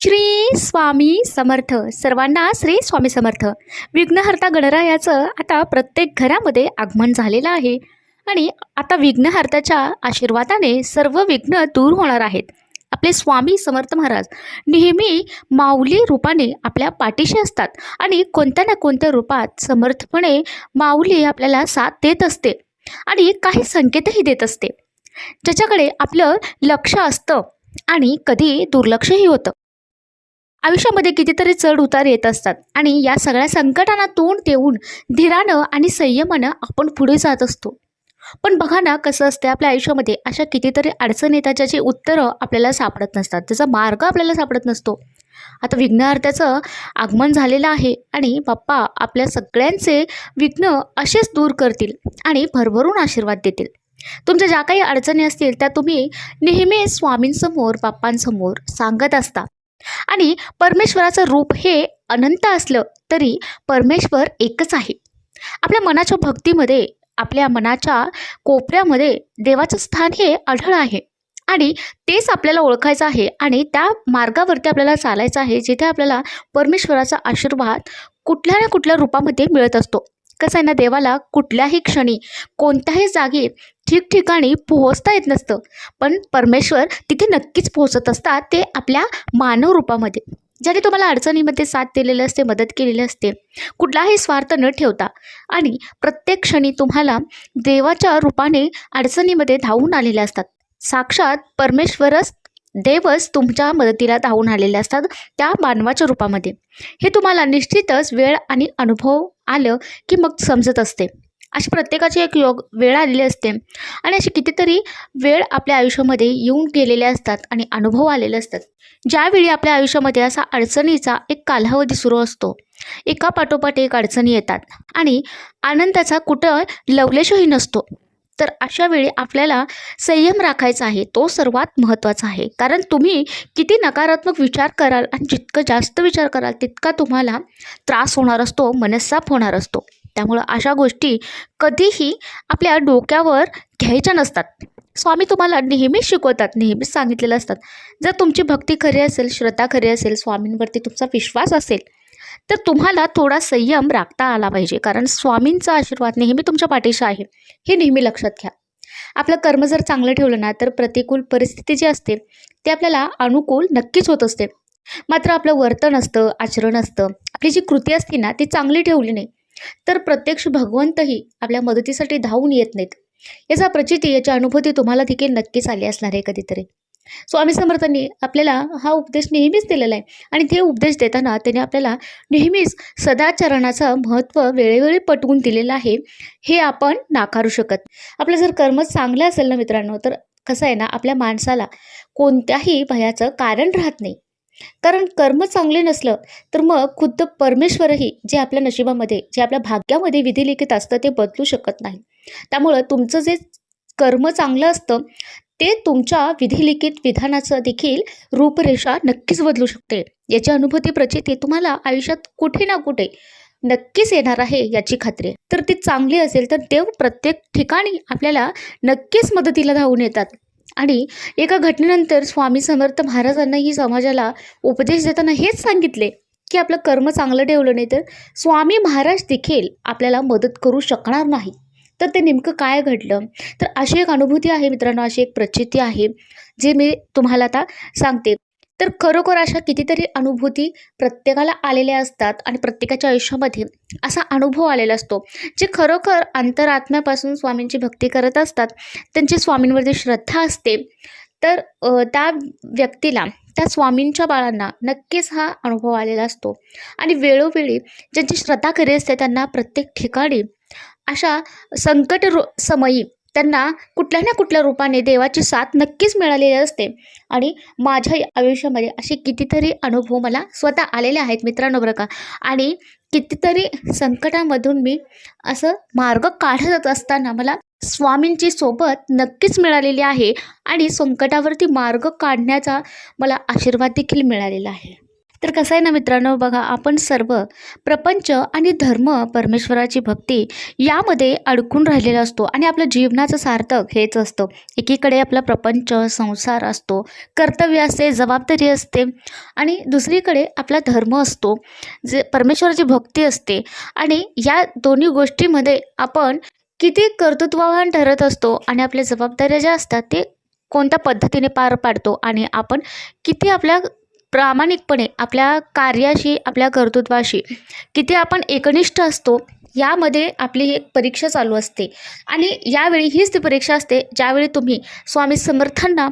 श्री स्वामी समर्थ. सर्वांना श्री स्वामी समर्थ. विघ्नहर्ता गणरायाचं आता प्रत्येक घरामध्ये आगमन झालेलं आहे आणि आता विघ्नहर्ताच्या आशीर्वादाने सर्व विघ्न दूर होणार आहेत. आपले स्वामी समर्थ महाराज नेहमी माऊली रूपाने आपल्या पाठीशी असतात आणि कोणत्या ना कोणत्या रूपात समर्थपणे माऊली आपल्याला साथ देत असते आणि काही संकेतही देत असते. ज्याच्याकडे आपलं लक्ष असतं आणि कधी दुर्लक्षही होतं. आयुष्यामध्ये कितीतरी चढ उतार येत असतात आणि या सगळ्या संकटांना तोंड देऊन धीरानं आणि संयमानं आपण पुढे जात असतो. पण बघा ना कसं असतं आपल्या आयुष्यामध्ये अशा कितीतरी अडचण येतात ज्याची उत्तरं आपल्याला सापडत नसतात. त्याचा मार्ग आपल्याला सापडत नसतो. आता विघ्नार्थ्याचं आगमन झालेलं आहे आणि बाप्पा आपल्या सगळ्यांचे विघ्न असेच दूर करतील आणि भरभरून आशीर्वाद देतील. तुमच्या ज्या काही अडचणी असतील त्या तुम्ही नेहमी स्वामींसमोर बाप्पांसमोर सांगत असता. आणि परमेश्वराचं रूप हे अनंत असलं तरी परमेश्वर एकच आहे. आपल्या मनाच्या भक्तीमध्ये आपल्या मनाच्या कोपऱ्यामध्ये देवाचं स्थान हे आढळ आहे. आणि तेच आपल्याला ओळखायचं आहे आणि त्या मार्गावरती आपल्याला चालायचं आहे जिथे आपल्याला परमेश्वराचा आशीर्वाद कुठल्या ना कुठल्या रूपामध्ये मिळत असतो. कसं आहे ना देवाला कुठल्याही क्षणी कोणत्याही जागी ठिकठिकाणी पोहोचता येत नसतं. पण परमेश्वर तिथे नक्कीच पोहोचत असतात ते आपल्या मानव रूपामध्ये. ज्याने तुम्हाला अडचणीमध्ये साथ दिलेली असते मदत केलेली असते कुठलाही स्वार्थ न ठेवता. आणि प्रत्येक क्षणी तुम्हाला देवाच्या रूपाने अडचणीमध्ये धावून आलेले असतात. साक्षात परमेश्वरच देवच तुमच्या मदतीला धावून आलेले असतात त्या मानवाच्या रूपामध्ये. हे तुम्हाला निश्चितच वेळ आणि अनुभव आलं की मग समजत असते. अशी प्रत्येकाची एक योग वेळ आलेली असते. आणि अशी कितीतरी वेळ आपल्या आयुष्यामध्ये येऊन गेलेले असतात आणि अनुभव आलेले असतात. ज्यावेळी आपल्या आयुष्यामध्ये असा अडचणीचा एक कालावधी सुरू असतो एका पाठोपाठ एक अडचणी येतात आणि आनंदाचा कुठं लवलेशही नसतो तर अशा वेळी आपल्याला संयम राखायचा आहे. तो सर्वात महत्त्वाचा आहे. कारण तुम्ही किती नकारात्मक विचार कराल आणि जितकं जास्त विचार कराल तितका तुम्हाला त्रास होणार असतो मनस्साप होणार असतो. त्यामुळं अशा गोष्टी कधीही आपल्या डोक्यावर घ्यायच्या नसतात. स्वामी तुम्हाला नेहमीच शिकवतात नेहमीच सांगितलेलं असतात. जर तुमची भक्ती खरी असेल श्रद्धा खरी असेल स्वामींवरती तुमचा विश्वास असेल तर तुम्हाला थोडा संयम राखता आला पाहिजे. कारण स्वामींचा आशीर्वाद नेहमी तुमच्या पाठीशी आहे हे नेहमी लक्षात घ्या. आपलं कर्म जर चांगलं ठेवलं ना तर प्रतिकूल परिस्थिती जी असते ते आपल्याला अनुकूल नक्कीच होत असते. मात्र आपलं वर्तन असतं आचरण असतं आपली जी कृती असते ना ती चांगली ठेवली नाही तर प्रत्यक्ष भगवंतही आपल्या मदतीसाठी धावून येत नाहीत. याचा प्रचिती याची अनुभूती तुम्हाला देखील नक्कीच आली असणार आहे कधीतरी. स्वामी समर्थांनी आपल्याला हा उपदेश नेहमीच दिलेला आहे आणि ते उपदेश देताना त्याने आपल्याला नेहमीच सदाचरणाचं महत्त्व वेळोवेळी पटवून दिलेलं आहे हे आपण नाकारू शकत. आपलं जर कर्म चांगलं असेल ना मित्रांनो तर कसं आहे ना आपल्या माणसाला कोणत्याही भयाचं कारण राहत नाही. कारण कर्म चांगले नसलं तर मग खुद्द परमेश्वरही जे आपल्या नशिबामध्ये जे आपल्या भाग्यामध्ये विधिलिखित असतं ते बदलू शकत नाही. त्यामुळं तुमचं जे कर्म चांगलं असतं ते तुमच्या विधिलिखित विधानाचं देखील रूपरेषा नक्कीच बदलू शकते. याची अनुभूती प्रचिती तुम्हाला आयुष्यात कुठे ना कुठे नक्कीच येणार आहे याची खात्री तर ती चांगली असेल तर देव प्रत्येक ठिकाणी आपल्याला नक्कीच मदतीला धावून येतात. आणि एका घटनेनंतर स्वामी समर्थ महाराजांना ही समाजाला उपदेश देताना हेच सांगितले की आपलं कर्म चांगलं ठेवलं नाही तर स्वामी महाराज देखील आपल्याला मदत करू शकणार नाही. तर ते नेमकं काय घडलं? तर अशी एक अनुभूती आहे मित्रांनो अशी एक प्रचिती आहे जे मी तुम्हाला आता सांगते. तर खरोखर अशा कितीतरी अनुभूती प्रत्येकाला आलेल्या असतात आणि प्रत्येकाच्या आयुष्यामध्ये असा अनुभव आलेला असतो. जे खरोखर अंतरात्म्यापासून स्वामींची भक्ती करत असतात त्यांची स्वामींवरती श्रद्धा असते. तर त्या व्यक्तीला त्या स्वामींच्या बाळांना नक्कीच हा अनुभव आलेला असतो. आणि वेळोवेळी ज्यांची श्रद्धा खरी असते त्यांना प्रत्येक ठिकाणी अशा संकट रो समयी त्यांना कुठल्या ना कुठल्या रूपाने देवाची साथ नक्कीच मिळालेली असते. आणि माझ्या आयुष्यामध्ये असे कितीतरी अनुभव मला स्वतः आलेले आहेत मित्रांनो बरं का. आणि कितीतरी संकटामधून मी असं मार्ग काढत असताना मला स्वामींची सोबत नक्कीच मिळालेली आहे. आणि संकटावरती मार्ग काढण्याचा मला आशीर्वाद देखील मिळालेला आहे. तर कसं आहे ना मित्रांनो बघा आपण सर्व प्रपंच आणि धर्म परमेश्वराची भक्ती यामध्ये अडकून राहिलेला असतो आणि आपलं जीवनाचं सार्थक हेच असतं. एकीकडे आपला प्रपंच संसार असतो कर्तव्य असते जबाबदारी असते आणि दुसरीकडे आपला धर्म असतो जे परमेश्वराची भक्ती असते आणि या दोन्ही गोष्टीमध्ये आपण किती कर्तृत्ववान ठरत असतो आणि आपल्या जबाबदाऱ्या ज्या असतात ते कोणत्या पद्धतीने पार पाडतो आणि आपण किती आपल्या प्रामाणिकपणे आपल्या कार्याशी आपल्या कर्तृत्वाशी किती आपण एकनिष्ठ असतो यामध्ये आपली एक परीक्षा चालू असते. आणि यावेळी हीच ती परीक्षा असते ज्यावेळी तुम्ही स्वामी समर्थांना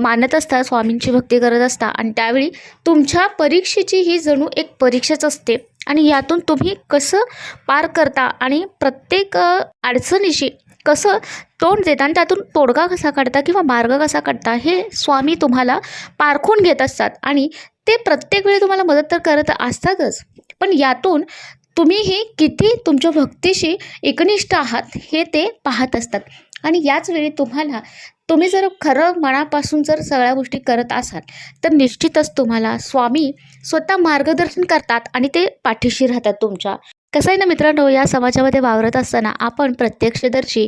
मानत असता स्वामींची भक्ती करत असता. आणि त्यावेळी तुमच्या परीक्षेची ही जणू एक परीक्षाच असते. आणि यातून तुम्ही कसं पार करता आणि प्रत्येक अडचणीशी कसं तोंड देता आणि त्यातून तोडगा कसा काढता किंवा मार्ग कसा काढता हे स्वामी तुम्हाला पारखून घेत असतात. आणि ते प्रत्येक वेळी तुम्हाला मदत तर करत असतातच पण यातून तुम्हीही किती तुमच्या भक्तीशी एकनिष्ठ आहात हे ते पाहत असतात. आणि याच वेळी तुम्हाला तुम्ही जर खरं मनापासून जर सगळ्या गोष्टी करत असाल तर निश्चितच तुम्हाला स्वामी स्वतः मार्गदर्शन करतात आणि ते पाठीशी राहतात तुमच्या. कसं आहे ना मित्रांनो या समाजामध्ये वावरत असताना आपण प्रत्यक्षदर्शी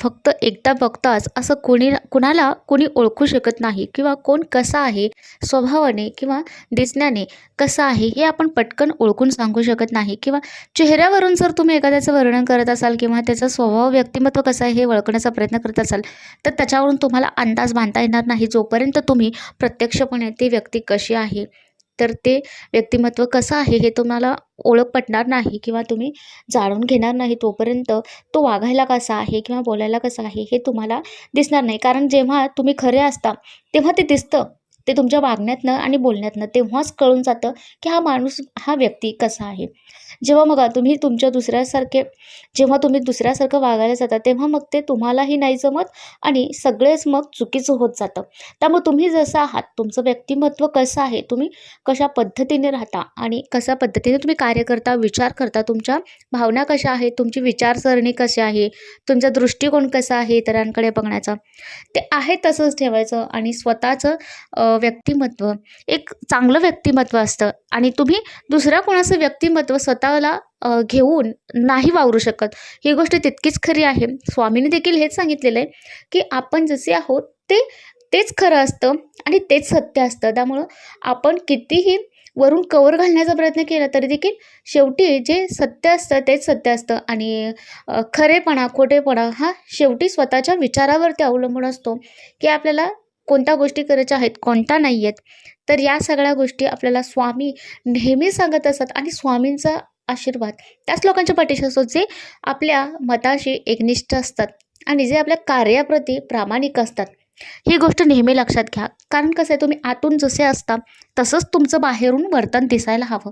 फक्त एकदा बघताच असं कोणी कुणाला कोणी ओळखू शकत नाही किंवा कोण कसा आहे स्वभावाने किंवा दिसण्याने कसं आहे हे आपण पटकन ओळखून सांगू शकत नाही. किंवा चेहऱ्यावरून जर तुम्ही एखाद्याचं वर्णन करत असाल किंवा त्याचा स्वभाव व्यक्तिमत्व कसं आहे हे ओळखण्याचा प्रयत्न करत असाल तर त्याच्यावरून तुम्हाला अंदाज बांधता येणार नाही जोपर्यंत तुम्ही प्रत्यक्षपणे ती व्यक्ती कशी आहे. तर ते व्यक्तिमत्व कसं आहे हे तुम्हाला ओळख पटणार नाही किंवा तुम्ही जाणून घेणार नाही तोपर्यंत तो वागायला कसा आहे किंवा बोलायला कसा आहे हे तुम्हाला दिसणार नाही. कारण जेव्हा तुम्ही खरे असता तेव्हा ते दिसतं. ते तुमच्या वागण्यातनं आणि बोलण्यातनं तेव्हाच कळून जातं की हा माणूस हा व्यक्ती कसा आहे. जेव्हा मग तुम्ही तुमच्या दुसऱ्यासारखे जेव्हा तुम्ही दुसऱ्यासारखं वागायला जाता तेव्हा मग ते तुम्हालाही नाही जमत आणि सगळेच मग चुकीचं होत जातं. त्यामुळे तुम्ही जसं आहात तुमचं व्यक्तिमत्व कसं आहे तुम्ही कशा पद्धतीने राहता आणि कशा पद्धतीने तुम्ही कार्य करता विचार करता तुमच्या भावना कशा आहेत तुमची विचारसरणी कशी आहे तुमचा दृष्टिकोन कसा आहे इतरांकडे बघण्याचा ते आहे तसंच ठेवायचं आणि स्वतःचं व्यक्तिमत्व एक चांगलं व्यक्तिमत्व असतं. आणि तुम्ही दुसऱ्या कोणाचं व्यक्तिमत्व स्वतःला घेऊन नाही वावरू शकत. ही गोष्ट तितकीच खरी आहे. स्वामीने देखील हेच सांगितलेलं आहे की आपण जसे आहोत ते तेच खरं असतं आणि तेच सत्य असतं. त्यामुळं आपण कितीही वरून कवर घालण्याचा प्रयत्न केला तरी देखील शेवटी जे सत्य असतं तेच सत्य असतं. आणि खरेपणा खोटेपणा हा शेवटी स्वतःच्या विचारावरती अवलंबून असतो की आपल्याला कोणत्या गोष्टी करायच्या आहेत कोणत्या नाही आहेत तर या सगळ्या गोष्टी आपल्याला स्वामी नेहमी सांगत असतात आणि स्वामींचा आशीर्वाद त्याच लोकांच्या पाठीशी असतो जे आपल्या मताशी एकनिष्ठ असतात आणि जे आपल्या कार्याप्रती प्रामाणिक असतात. ही गोष्ट नेहमी लक्षात घ्या कारण कसं आहे तुम्ही आतून जसे असता तसंच तुमचं बाहेरून वर्तन दिसायला हवं.